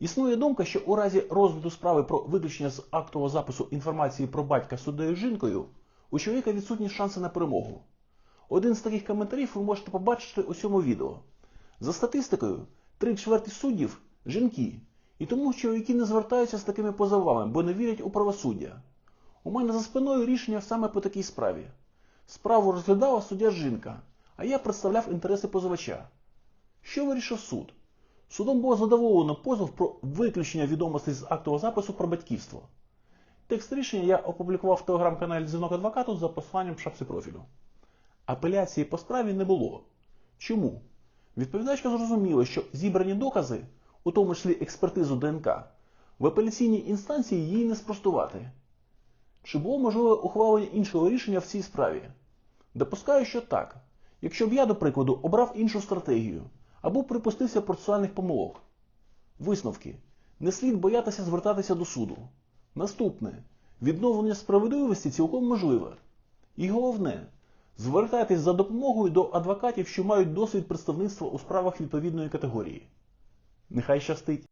Існує думка, що у разі розгляду справи про виключення з актового запису інформації про батька суддею жінкою, у чоловіка відсутні шанси на перемогу. Один з таких коментарів ви можете побачити у цьому відео. За статистикою, три чверті суддів жінки, і тому чоловіки не звертаються з такими позовами, бо не вірять у правосуддя. У мене за спиною рішення саме по такій справі. Справу розглядала суддя жінка, а я представляв інтереси позивача. Що вирішив суд? Судом було задоволено позов про виключення відомостей з актового запису про батьківство. Текст рішення я опублікував в телеграм-каналі Дзвінок адвокату за посиланням в шапці профілю. Апеляції по справі не було. Чому? Відповідачка зрозуміла, що зібрані докази, у тому числі експертизу ДНК, в апеляційній інстанції їй не спростувати. Чи було можливе ухвалення іншого рішення в цій справі? Допускаю, що так. Якщо б я, до прикладу, обрав іншу стратегію або припустився процесуальних помилок. Висновки. Не слід боятися звертатися до суду. Наступне. Відновлення справедливості цілком можливе. І головне, звертайтесь за допомогою до адвокатів, що мають досвід представництва у справах відповідної категорії. Нехай щастить!